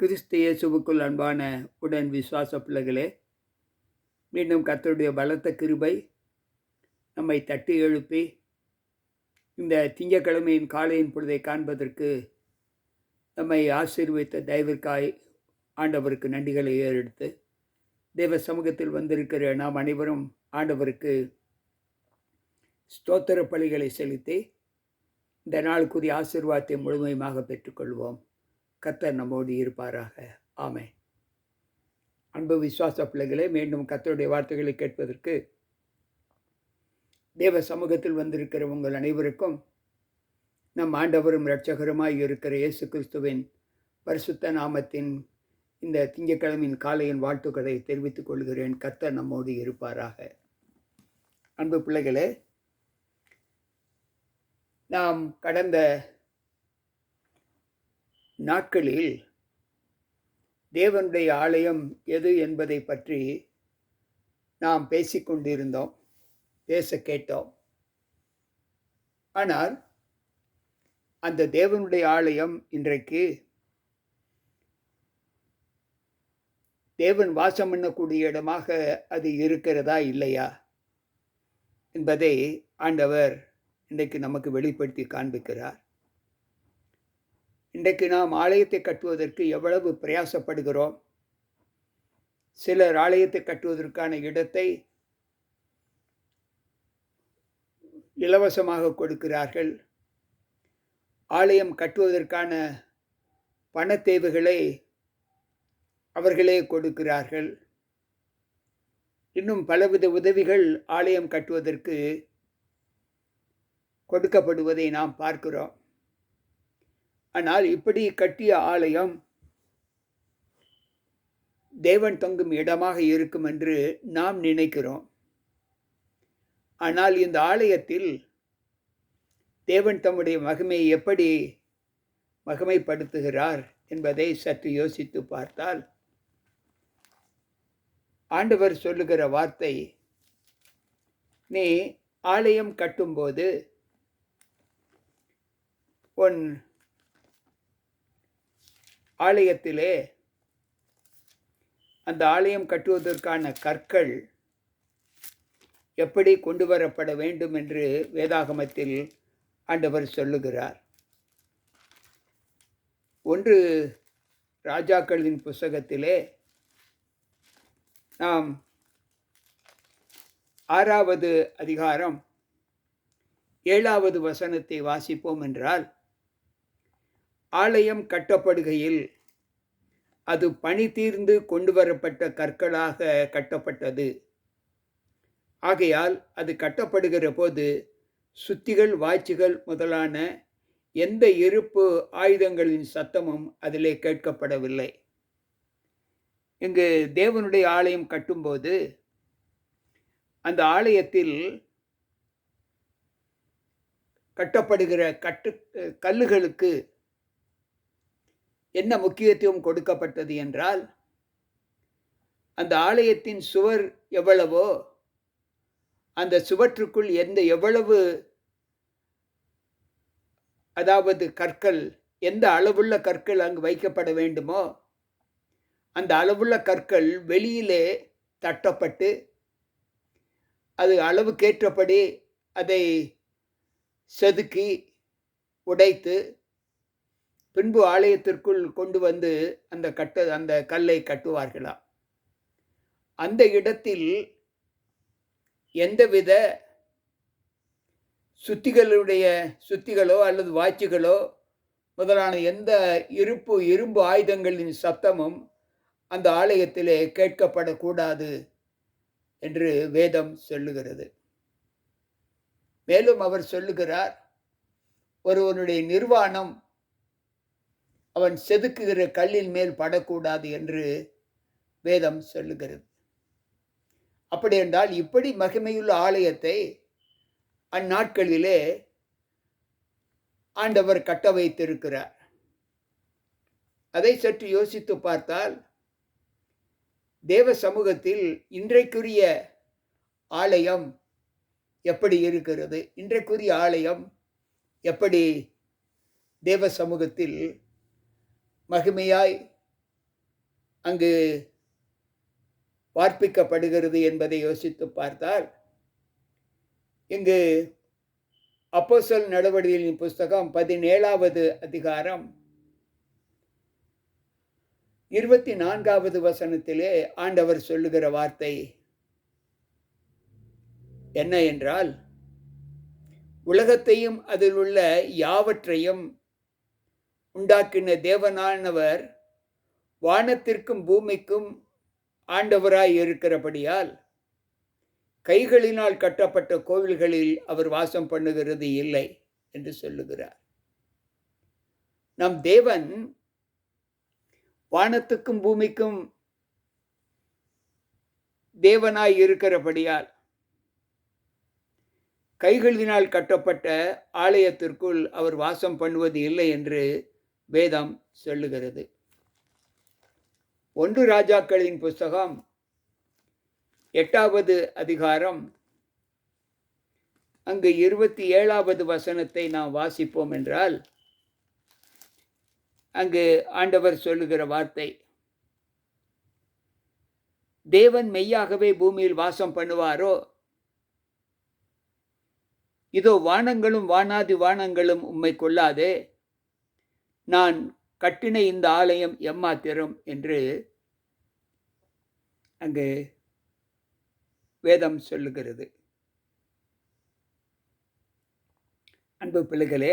கிறிஸ்து இயேசுவுக்குள் அன்பான உடன் விசுவாச பிள்ளைகளே மீண்டும் கத்தருடைய பலத்த கிருபை நம்மை தட்டி எழுப்பி இந்த திங்கக்கிழமையின் காலையின் பொழுதை காண்பதற்கு நம்மை ஆசீர்வித்த தயவிற்காய் ஆண்டவருக்கு நன்றிகளை ஏறெடுத்து தேவ சமூகத்தில் வந்திருக்கிற நாம் அனைவரும் ஆண்டவருக்கு ஸ்தோத்திர பலிகளை செலுத்தி இந்த நாளுக்குரிய ஆசீர்வாதத்தை முழுமையுமாக பெற்றுக்கொள்வோம். கத்தர் நம்மோடு இருப்பாராக. ஆமை அன்பு விசுவாச பிள்ளைகளே மீண்டும் கத்தருடைய வார்த்தைகளை கேட்பதற்கு தேவ சமூகத்தில் வந்திருக்கிற உங்கள் அனைவருக்கும் நம் ஆண்டவரும் இரட்சகருமாய் இருக்கிற இயேசு கிறிஸ்துவின் பரிசுத்த நாமத்தின் இந்த திங்கக்கிழமையின் காலையின் வாழ்த்துக்களை தெரிவித்துக் கொள்கிறேன். கர்த்தர் நம்மோடு இருப்பாராக. அன்பு பிள்ளைகளே நாம் கடந்த நாட்களில் தேவனுடைய ஆலயம் எது என்பதை பற்றி நாம் பேசிக்கொண்டிருந்தோம் பேச கேட்டோம். ஆனால் அந்த தேவனுடைய ஆலயம் இன்றைக்கு தேவன் வாசம் பண்ணக்கூடிய இடமாக அது இருக்கிறதா இல்லையா என்பதை ஆண்டவர் இன்றைக்கு நமக்கு வெளிப்படுத்தி காண்பிக்கிறார். இன்றைக்கு நாம் ஆலயத்தை கட்டுவதற்கு எவ்வளவு பிரயாசப்படுகிறோம்? சிலர் ஆலயத்தை கட்டுவதற்கான இடத்தை இலவசமாக கொடுக்கிறார்கள். ஆலயம் கட்டுவதற்கான பண தேவைகளை அவர்களே கொடுக்கிறார்கள். இன்னும் பலவித உதவிகள் ஆலயம் கட்டுவதற்கு கொடுக்கப்படுவதை நாம் பார்க்கிறோம். ஆனால் இப்படி கட்டிய ஆலயம் தேவன் தங்கும் இடமாக இருக்கும் என்று நாம் நினைக்கிறோம். ஆனால் இந்த ஆலயத்தில் தேவன் தம்முடைய மகிமையை எப்படி மகிமைப்படுத்துகிறார் என்பதை சற்று யோசித்து பார்த்தால் ஆண்டவர் சொல்லுகிற வார்த்தை நீ ஆலயம் கட்டும்போது உன் ஆலயத்திலே அந்த ஆலயம் கட்டுவதற்கான கற்கள் எப்படி கொண்டு வரப்பட வேண்டும் என்று வேதாகமத்தில் ஆண்டவர் சொல்லுகிறார். ஒன்று ராஜாக்களின் புஸ்தகத்திலே நாம் ஆறாவது அதிகாரம் ஏழாவது வசனத்தை வாசிப்போம் என்றால் ஆலயம் கட்டப்படுகையில் அது பணி தீர்ந்து கொண்டு வரப்பட்ட கற்களாக கட்டப்பட்டது. ஆகையால் அது கட்டப்படுகிற போது சுத்திகள் வாய்ச்சிகள் முதலான எந்த இருப்பு ஆயுதங்களின் சத்தமும் அதிலே கேட்கப்படவில்லை. இங்கு தேவனுடைய ஆலயம் கட்டும்போது அந்த ஆலயத்தில் கட்டப்படுகிற கட்டு கல்லுகளுக்கு என்ன முக்கியத்துவம் கொடுக்கப்பட்டது என்றால் அந்த ஆலயத்தின் சுவர் எவ்வளவோ அந்த சுவற்றுக்குள் எந்த எவ்வளவு அதாவது கற்கள் எந்த அளவுள்ள கற்கள் அங்கு வைக்கப்பட வேண்டுமோ அந்த அளவுள்ள கற்கள் வெளியிலே தட்டப்பட்டு அது அளவுக்கேற்றபடி அதை செதுக்கி உடைத்து பின்பு ஆலயத்திற்குள் கொண்டு வந்து அந்த கட்ட அந்த கல்லை கட்டுவார்களாம் அந்த இடத்தில் எந்தவித சுத்திகளுடைய சுத்திகளோ அல்லது வாட்சுகளோ முதலான எந்த இருப்பு இரும்பு ஆயுதங்களின் சத்தமும் அந்த ஆலயத்திலே கேட்கப்படக்கூடாது என்று வேதம் சொல்லுகிறது. மேலும் அவர் சொல்லுகிறார் ஒருவனுடைய நிர்வாணம் அவன் செதுக்குகிற கல்லின் மேல் படக்கூடாது என்று வேதம் சொல்லுகிறது. அப்படி என்றால் இப்படி மகிமையுள்ள ஆலயத்தை அந்நாட்களிலே ஆண்டவர் கட்ட வைத்திருக்கிறார். அதை சற்று யோசித்து பார்த்தால் தேவ சமூகத்தில் இன்றைக்குரிய ஆலயம் எப்படி இருக்கிறது? இன்றைக்குரிய ஆலயம் எப்படி தேவ சமூகத்தில் மகிமையாய் அங்கு வார்ப்பிக்கப்படுகிறது என்பதை யோசித்து பார்த்தால் இங்கு அப்போசல் நடவடிக்கைகளின் புஸ்தகம் பதினேழாவது அதிகாரம் இருபத்தி நான்காவது வசனத்திலே ஆண்டவர் சொல்லுகிற வார்த்தை என்ன என்றால் உலகத்தையும் அதில் உள்ள யாவற்றையும் உண்டாக்கின தேவனானவர் வானத்திற்கும் பூமிக்கும் ஆண்டவராய் இருக்கிறபடியால் கைகளினால் கட்டப்பட்ட கோவில்களில் அவர் வாசம் பண்ணுகிறது இல்லை என்று சொல்லுகிறார். நம் தேவன் வானத்துக்கும் பூமிக்கும் தேவனாய் இருக்கிறபடியால் கைகளினால் கட்டப்பட்ட ஆலயத்திற்குள் அவர் வாசம் பண்ணுவது இல்லை என்று வேதம் சொல்லுகிறது. ஒன்று ராஜாக்களின் புஸ்தகம் எட்டாவது அதிகாரம். அங்கு இருபத்தி ஏழாவது வசனத்தை நாம் வாசிப்போம் என்றால் அங்கு ஆண்டவர் சொல்லுகிற வார்த்தை தேவன் மெய்யாகவே பூமியில் வாசம் பண்ணுவாரோ? இதோ வானங்களும் வானாதி வானங்களும் உம்மை கொள்ளாதே. நான் கட்டின இந்த ஆலயம் எம்மாத்திரம் என்று அங்கு வேதம் சொல்லுகிறது. அன்பு பிள்ளைகளே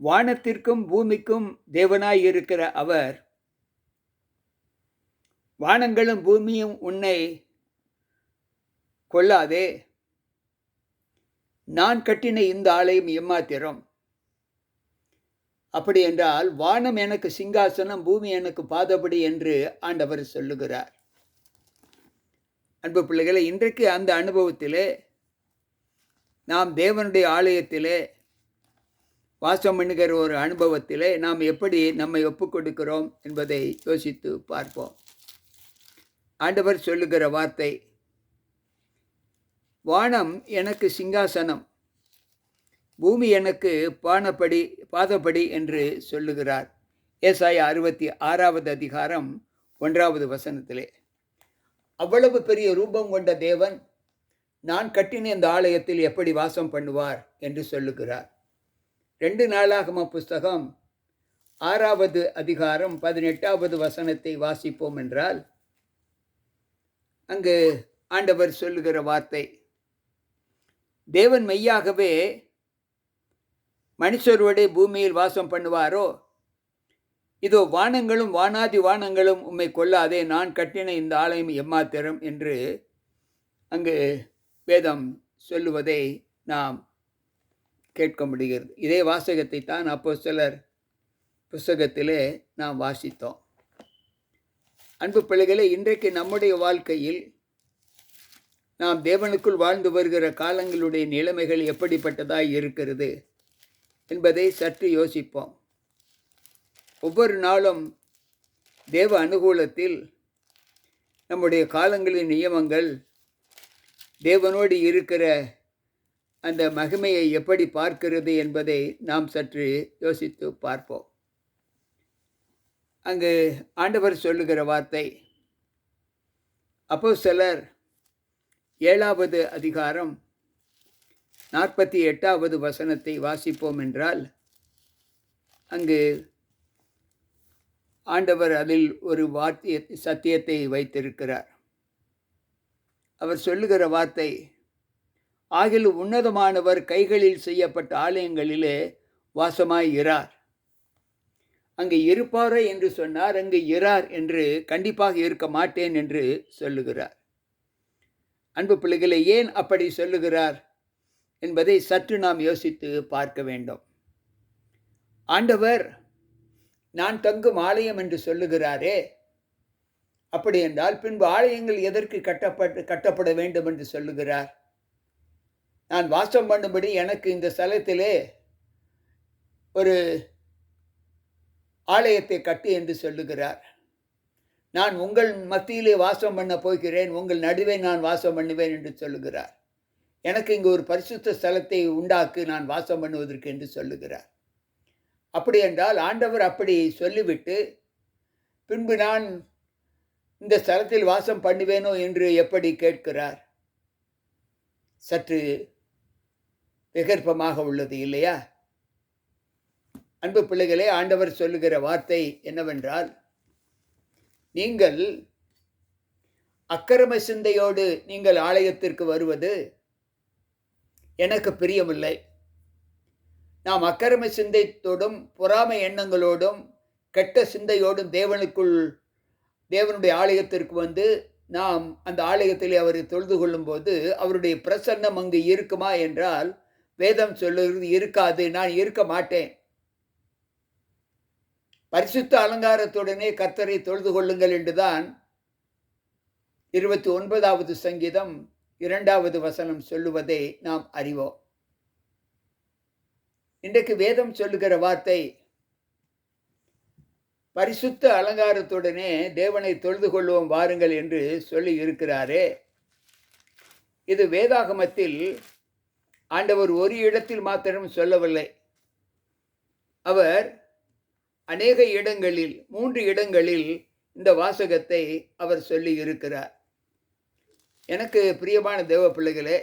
வானத்திற்கும் பூமிக்கும் தேவனாய் இருக்கிற அவர் வானங்களும் பூமியும் உன்னை கொள்ளாதே நான் கட்டின இந்த ஆலயம் எம்மாத்திரம். அப்படி என்றால் வானம் எனக்கு சிங்காசனம் பூமி எனக்கு பாதபடி என்று ஆண்டவர் சொல்லுகிறார். அன்பு பிள்ளைகளை இன்றைக்கு அந்த அனுபவத்திலே நாம் தேவனுடைய ஆலயத்திலே வாசம் பண்ணுகிற ஒரு அனுபவத்திலே நாம் எப்படி நம்மை ஒப்புக்கொடுக்கிறோம் என்பதை யோசித்து பார்ப்போம். ஆண்டவர் சொல்லுகிற வார்த்தை வானம் எனக்கு சிங்காசனம் பூமி எனக்கு பானப்படி பாதப்படி என்று சொல்லுகிறார். ஏசாய அறுபத்தி ஆறாவது அதிகாரம் ஒன்றாவது வசனத்திலே. அவ்வளவு பெரிய ரூபம் கொண்ட தேவன் நான் கட்டின இந்த ஆலயத்தில் எப்படி வாசம் பண்ணுவார்? என்று சொல்லுகிறார். ரெண்டு நாளாகம புஸ்தகம் ஆறாவது அதிகாரம் பதினெட்டாவது வசனத்தை வாசிப்போம் என்றால் அங்கு ஆண்டவர் சொல்லுகிற வார்த்தை தேவன் மெய்யாகவே மனுஷரோடு பூமியில் வாசம் பண்ணுவாரோ? இதோ வானங்களும் வானாதி வானங்களும் உம்மை கொள்ளாதே நான் கட்டின இந்த ஆலயம் எம்மாத்திரம் என்று அங்கு வேதம் சொல்லுவதை நாம் கேட்க முடிகிறது. இதே வாசகத்தை தான் அப்போ சிலர் புஸ்தகத்திலே நாம் வாசித்தோம். அன்பு பிள்ளைகளே இன்றைக்கு நம்முடைய வாழ்க்கையில் நாம் தேவனுக்குள் வாழ்ந்து வருகிற காலங்களுடைய நிலைமைகள் எப்படிப்பட்டதாக இருக்கிறது? என்பதை சற்று யோசிப்போம். ஒவ்வொரு நாளும் தேவ அனுகூலத்தில் நம்முடைய காலங்களின் நியமங்கள் தேவனோடு இருக்கிற அந்த மகிமையை எப்படி பார்க்கிறது என்பதை நாம் சற்று யோசித்து பார்ப்போம். அங்கு ஆண்டவர் சொல்லுகிற வார்த்தை அப்போ சிலர் ஏழாவது அதிகாரம் நாற்பத்தி எட்டாவது வசனத்தை வாசிப்போம் என்றால் அங்கு ஆண்டவர் அதில் ஒரு வார்த்தைய சத்தியத்தை வைத்திருக்கிறார். அவர் சொல்லுகிற வார்த்தை ஆகில் உன்னதமானவர் கைகளில் செய்யப்பட்ட ஆலயங்களிலே வாசமாய் இரார். அங்கு இருப்பாரே என்று சொன்னார் அங்கு இரார் என்று கண்டிப்பாக இருக்க மாட்டேன் என்று சொல்லுகிறார். அன்பு பிள்ளைகளை ஏன் அப்படி சொல்லுகிறார்? என்பதை சற்று நாம் யோசித்து பார்க்க வேண்டும். ஆண்டவர் நான் தங்கும் ஆலயம் என்று சொல்லுகிறாரே அப்படி என்றால் பின்பு ஆலயங்கள் எதற்கு கட்டப்பட்டு கட்டப்பட வேண்டும் என்று சொல்லுகிறார்? நான் வாசம் பண்ணும்படி எனக்கு இந்த ஸ்தலத்திலே ஒரு ஆலயத்தை கட்டு என்று சொல்லுகிறார். நான் உங்கள் மத்தியிலே வாசம் பண்ண போகிறேன் உங்கள் நடுவே நான் வாசம் பண்ணுவேன் என்று சொல்லுகிறார். எனக்கு இங்கு ஒரு பரிசுத்த ஸ்தலத்தை உண்டாக்கு நான் வாசம் பண்ணுவதற்கு என்று சொல்லுகிறார். அப்படி என்றால் ஆண்டவர் அப்படி சொல்லிவிட்டு பின்பு நான் இந்த ஸ்தலத்தில் வாசம் பண்ணுவேனோ என்று எப்படி கேட்கிறார்? சற்று விகற்பமாக உள்ளது இல்லையா? அன்பு பிள்ளைகளே ஆண்டவர் சொல்லுகிற வார்த்தை என்னவென்றால் நீங்கள் அக்கிரம சிந்தையோடு நீங்கள் ஆலயத்திற்கு வருவது எனக்கு பிரியமில்லை நாம் அக்கிரம சிந்தைத்தோடும் பொறாமை எண்ணங்களோடும் கெட்ட சிந்தையோடும் தேவனுக்குள் தேவனுடைய ஆலயத்திற்கு வந்து நாம் அந்த ஆலயத்தில் அவரை தொழுது கொள்ளும்போது அவருடைய பிரசன்னம் அங்கு இருக்குமா என்றால் வேதம் சொல்லுகிறது இருக்காது நான் இருக்க மாட்டேன். பரிசுத்த அலங்காரத்துடனே கர்த்தரை தொழுது கொள்ளுங்கள் என்றுதான் இருபத்தி ஒன்பதாவது சங்கீதம் இரண்டாவது வசனம் சொல்லுவதை நாம் அறிவோம். இன்றைக்கு வேதம் சொல்லுகிற வார்த்தை பரிசுத்த அலங்காரத்துடனே தேவனை தொழுது கொள்வோம் வாருங்கள் என்று சொல்லி இருக்கிறாரே. இது வேதாகமத்தில் ஆண்டவர் ஒரு இடத்தில் மாத்திரம் சொல்லவில்லை. அவர் அநேக இடங்களில் மூன்று இடங்களில் இந்த வாசகத்தை அவர் சொல்லி இருக்கிறார். எனக்கு பிரியமான தேவ பிள்ளைகளே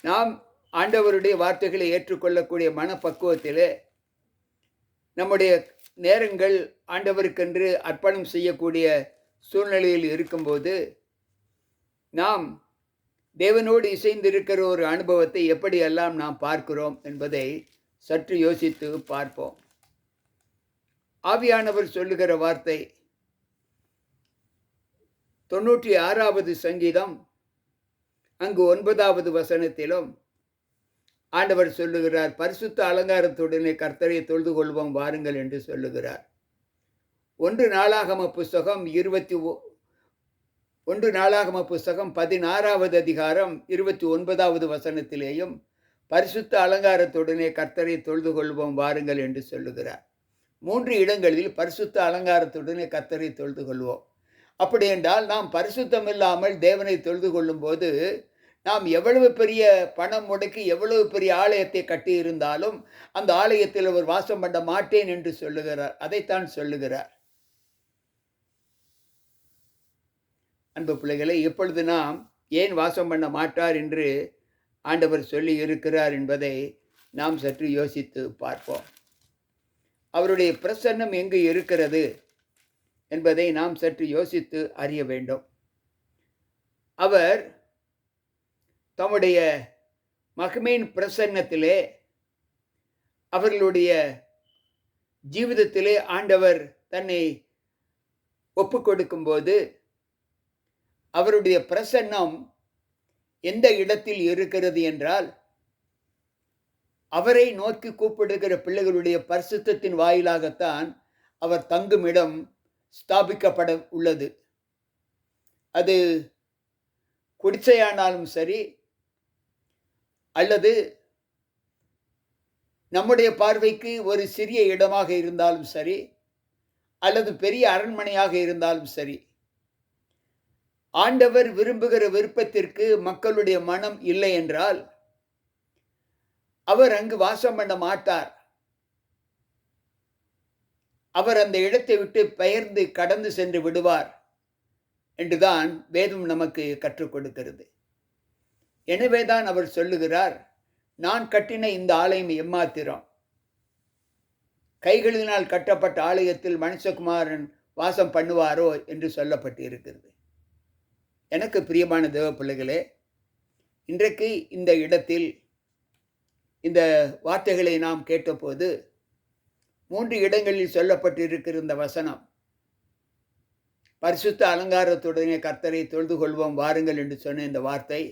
நாம் ஆண்டவருடைய வார்த்தைகளை ஏற்றுக்கொள்ளக்கூடிய மனப்பக்குவத்திலே நம்முடைய நேரங்கள் ஆண்டவருக்கென்று அர்ப்பணம் செய்யக்கூடிய சூழ்நிலையில் இருக்கும்போது நாம் தேவனோடு இசைந்திருக்கிற ஒரு அனுபவத்தை எப்படியெல்லாம் நாம் பார்க்கிறோம் என்பதை சற்று யோசித்து பார்ப்போம். ஆவியானவர் சொல்லுகிற வார்த்தை தொண்ணூற்றி ஆறாவது சங்கீதம் அங்கு ஒன்பதாவது வசனத்திலும் ஆண்டவர் சொல்லுகிறார் பரிசுத்த அலங்காரத்துடனே கர்த்தரை தொழுது கொள்வோம் வாருங்கள் என்று சொல்லுகிறார். ஒன்று நாளாகம புஸ்தகம் இருபத்தி ஒன்று நாளாகம புஸ்தகம் பதினாறாவது அதிகாரம் இருபத்தி ஒன்பதாவது வசனத்திலேயும் பரிசுத்த அலங்காரத்துடனே கர்த்தரை தொழுது கொள்வோம் வாருங்கள் என்று சொல்லுகிறார். மூன்று இடங்களில் பரிசுத்த அலங்காரத்துடனே கர்த்தரை தொழுது கொள்வோம். அப்படி என்றால் நாம் பரிசுத்தம் இல்லாமல் தேவனை தொழுது கொள்ளும் போது நாம் எவ்வளவு பெரிய பணம் முடக்கி எவ்வளவு பெரிய ஆலயத்தை கட்டி இருந்தாலும் அந்த ஆலயத்தில் அவர் வாசம் பண்ண மாட்டேன் என்று சொல்லுகிறார். அதைத்தான் சொல்லுகிறார். அன்பு பிள்ளைகளை இப்பொழுது நாம் ஏன் வாசம் பண்ண மாட்டார் என்று ஆண்டவர் சொல்லி இருக்கிறார் என்பதை நாம் சற்று யோசித்து பார்ப்போம். அவருடைய பிரசன்னம் எங்கு இருக்கிறது? என்பதை நாம் சற்று யோசித்து அறிய வேண்டும். அவர் தம்முடைய மகிமையின் பிரசன்னத்திலே அவர்களுடைய ஜீவிதத்திலே ஆண்டவர் தன்னை ஒப்பு கொடுக்கும்போது அவருடைய பிரசன்னம் எந்த இடத்தில் இருக்கிறது என்றால் அவரை நோக்கி கூப்பிடுகிற பிள்ளைகளுடைய பரிசுத்தத்தின் வாயிலாகத்தான் அவர் தங்குமிடம் ஸ்தாபிக்கப்பட உள்ளது. அது குடிசையானாலும் சரி அல்லது நம்முடைய பார்வைக்கு ஒரு சிறிய இடமாக இருந்தாலும் சரி அல்லது பெரிய அரண்மனையாக இருந்தாலும் சரி ஆண்டவர் விரும்புகிற விருப்பத்திற்கு மக்களுடைய மனம் இல்லை என்றால் அவர் அங்கு வாசம் பண்ண மாட்டார். அவர் அந்த இடத்தை விட்டு பெயர்ந்து கடந்து சென்று விடுவார் என்றுதான் வேதம் நமக்கு கற்றுக் கொடுக்கிறது. எனவேதான் அவர் சொல்லுகிறார் நான் கட்டின இந்த ஆலயம் எம்மாத்திரம். கைகளினால் கட்டப்பட்ட ஆலயத்தில் மனுஷகுமாரன் வாசம் பண்ணுவாரோ? என்று சொல்லப்பட்டு இருக்கிறது எனக்கு பிரியமான தேவ பிள்ளைகளே இன்றைக்கு இந்த இடத்தில் இந்த வார்த்தைகளை நாம் கேட்டபோது மூன்று இடங்களில் சொல்லப்பட்டிருக்கிற இந்த வசனம். பரிசுத்த அலங்காரத்துடனே கர்த்தரை தொழுது கொள்வோம் வாருங்கள் என்று சொன்ன இந்த வார்த்தை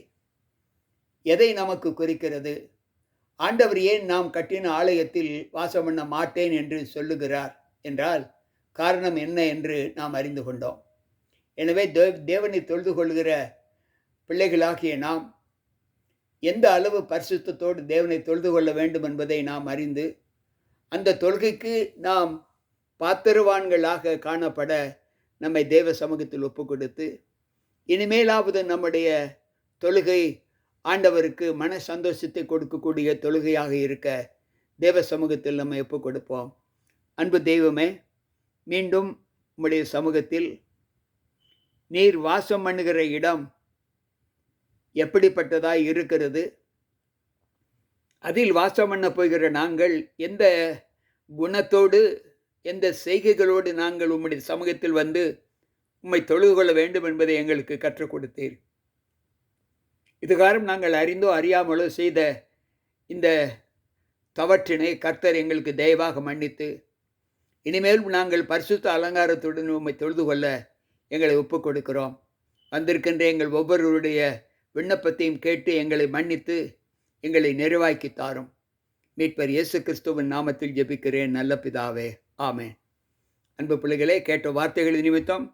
எதை நமக்கு குறிக்கிறது? ஆண்டவர் ஏன் நாம் கட்டின ஆலயத்தில் வாசம் பண்ண மாட்டேன் என்று சொல்லுகிறார் என்றால் காரணம் என்ன என்று நாம் அறிந்து கொண்டோம். எனவே தேவனை தொழுது கொள்கிற பிள்ளைகளாகிய நாம் எந்த அளவு பரிசுத்தத்தோடு தேவனை தொழுது கொள்ள வேண்டும் என்பதை நாம் அறிந்து அந்த தொழுகைக்கு நாம் பாத்திரவான்களாக காணப்பட நம்மை தேவ சமூகத்தில் ஒப்பு கொடுத்து இனிமேலாவது நம்முடைய தொழுகை ஆண்டவருக்கு மன சந்தோஷத்தை கொடுக்கக்கூடிய தொழுகையாக இருக்க தேவ சமூகத்தில் நம்ம ஒப்பு கொடுப்போம் அன்பு தெய்வமே மீண்டும் உம்முடைய சமூகத்தில் நீர் வாசம் பண்ணுகிற இடம் எப்படிப்பட்டதாக இருக்கிறது? அதில் வாசம் பண்ண போகிற நாங்கள் எந்த குணத்தோடு எந்த செய்கைகளோடு நாங்கள் உம்முடைய சமூகத்தில் வந்து உம்மை தொழுது கொள்ள வேண்டும் என்பதை எங்களுக்கு கற்றுக் கொடுத்தீர். இதுகாரம் நாங்கள் அறிந்தோ அறியாமலோ செய்த இந்த தவற்றினை கர்த்தர் எங்களுக்கு தயவாக மன்னித்து இனிமேல் நாங்கள் பரிசுத்த அலங்காரத்துடன் உம்மை தொழுது கொள்ள எங்களை ஒப்புக் கொடுக்கிறோம். வந்திருக்கின்ற எங்கள் ஒவ்வொருவருடைய விண்ணப்பத்தையும் கேட்டு எங்களை மன்னித்து எங்களை நிறைவாக்கி தாரும். மீட்பர் இயேசு கிறிஸ்துவின் நாமத்தில் ஜெபிக்கிறேன். நல்ல பிதாவே. ஆமே அன்பு பிள்ளைகளே கேட்ட வார்த்தைகள் நிமித்தம்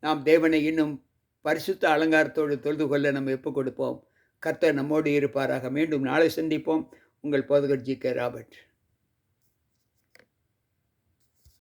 நாம் தேவனை இன்னும் பரிசுத்த அலங்காரத்தோடு தொழுது கொள்ள நம்ம எப்போ கொடுப்போம். கர்த்தர் நம்மோடு இருப்பாராக. மீண்டும் நாளை சந்திப்போம். உங்கள் போதகர் ஜி கே ராபர்ட்.